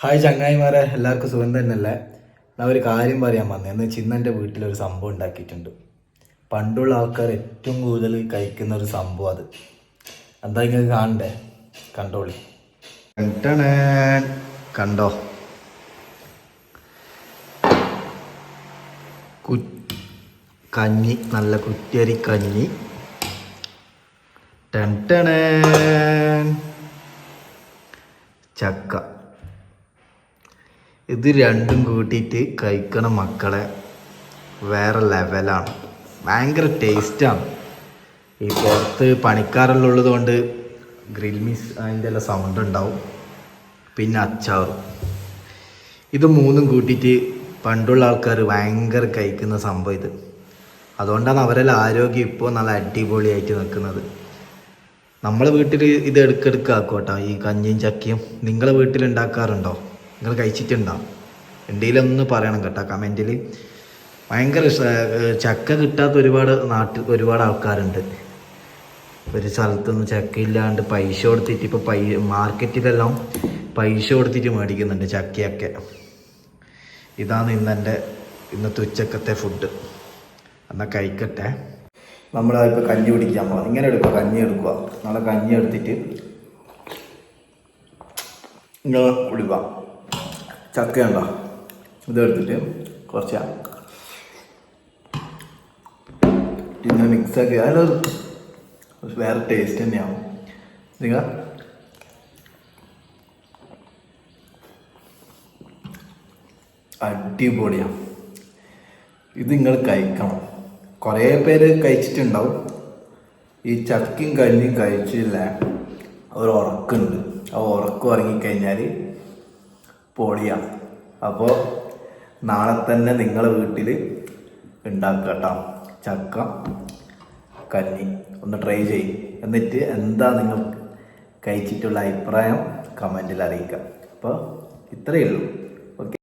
Hi ചങ്ങായിമാരെ എല്ലാവർക്കും സുഖം തന്നെയല്ലേ? ഞാൻ ഒരു കാര്യം പറയാൻ വന്നത് എന്ന് വെച്ചാൽ ഇന്ന് എന്റെ വീട്ടിലൊരു സംഭവം ഉണ്ടാക്കിയിട്ടുണ്ട്. പണ്ടുള്ള ആൾക്കാർ ഏറ്റവും കൂടുതൽ കഴിക്കുന്ന ഒരു സംഭവം അത്. എന്താ ഇങ്ങനെ കാണണ്ടേ? കണ്ടോളി. കണ്ടോ? കു കഞ്ഞി നല്ല കുറ്റിയരി കഞ്ഞി. ടെൻ. ചക്ക ഇത് രണ്ടും കൂട്ടിയിട്ട് കഴിക്കണ മക്കളെ വേറെ ലെവലാണ് ഭയങ്കര ടേസ്റ്റാണ് ഈ പുറത്ത് പണിക്കാരെല്ലാം കൊണ്ട് ഗ്രിൽ മിസ് അതിന്റെ എല്ലാം സൗണ്ട് ഉണ്ടാവും. പിന്നെ അച്ചാർ ഇത് മൂന്നും കൂട്ടിയിട്ട് പണ്ടുള്ള ആൾക്കാർ ഭയങ്കര കഴിക്കുന്ന സംഭവം ഇത്. അതുകൊണ്ടാണ് അവരെല്ലാം ആരോഗ്യം ഇപ്പോൾ നല്ല അടിപൊളിയായിട്ട് നിൽക്കുന്നത്. നമ്മളെ വീട്ടിൽ ഇത് എടുക്കെടുക്കാക്കോട്ടോ ഈ കഞ്ഞിയും ചക്കയും. നിങ്ങളെ വീട്ടിൽ ഉണ്ടാക്കാറുണ്ടോ? നിങ്ങൾ കഴിച്ചിട്ടുണ്ടോ എന്തെങ്കിലൊന്ന് പറയണം കേട്ടോ കമന്റിൽ ഭയങ്കര ചക്ക കിട്ടാത്ത ഒരുപാട് നാട്ടിൽ ഒരുപാട് ആൾക്കാരുണ്ട്. ഒരു സ്ഥലത്തൊന്നും ചക്കയില്ലാണ്ട് പൈസ കൊടുത്തിട്ട് ഇപ്പോൾ പൈ മാർക്കറ്റിലെല്ലാം പൈസ കൊടുത്തിട്ട് മേടിക്കുന്നുണ്ട് ചക്കയൊക്കെ. ഇതാണ് ഇന്നെന്റെ ഇന്നത്തെ ഉച്ചക്കത്തെ ഫുഡ് എന്നാൽ കഴിക്കട്ടെ. നമ്മളിപ്പോൾ കഞ്ഞി പിടിക്കാൻ പോകാം ഇങ്ങനെ എടുക്കുക കഞ്ഞി എടുക്കുക നാളെ കഞ്ഞി എടുത്തിട്ട് ഇങ്ങനെ കുടിക്കുക ചക്ക ഉണ്ടോ ഇതെടുത്തിട്ട് കുറച്ച് പിന്നെ മിക്സാക്കി അതിലൊരു ഒരു വേറെ ടേസ്റ്റ് തന്നെയാവും. നിങ്ങൾ? അടിപൊളിയാണ് ഇത് നിങ്ങൾ കഴിക്കണം. കുറേ പേര് കഴിച്ചിട്ടുണ്ടാവും. ഈ ചക്കയും കഞ്ഞിയും കഴിച്ചില്ല. ഒരു ഉറക്കുണ്ട്. ആ ഉറക്കം ഉറങ്ങിക്കഴിഞ്ഞാൽ പൊളിയാണ് അപ്പോൾ നാളെ തന്നെ നിങ്ങളെ വീട്ടിൽ ഉണ്ടാക്കുക കേട്ടോ ചക്ക കഞ്ഞി ഒന്ന് ട്രൈ ചെയ്യും. എന്നിട്ട് എന്താ നിങ്ങൾ കഴിച്ചിട്ടുള്ള അഭിപ്രായം കമന്റിൽ അറിയിക്കാം അപ്പോൾ ഇത്രയേ ഉള്ളൂ.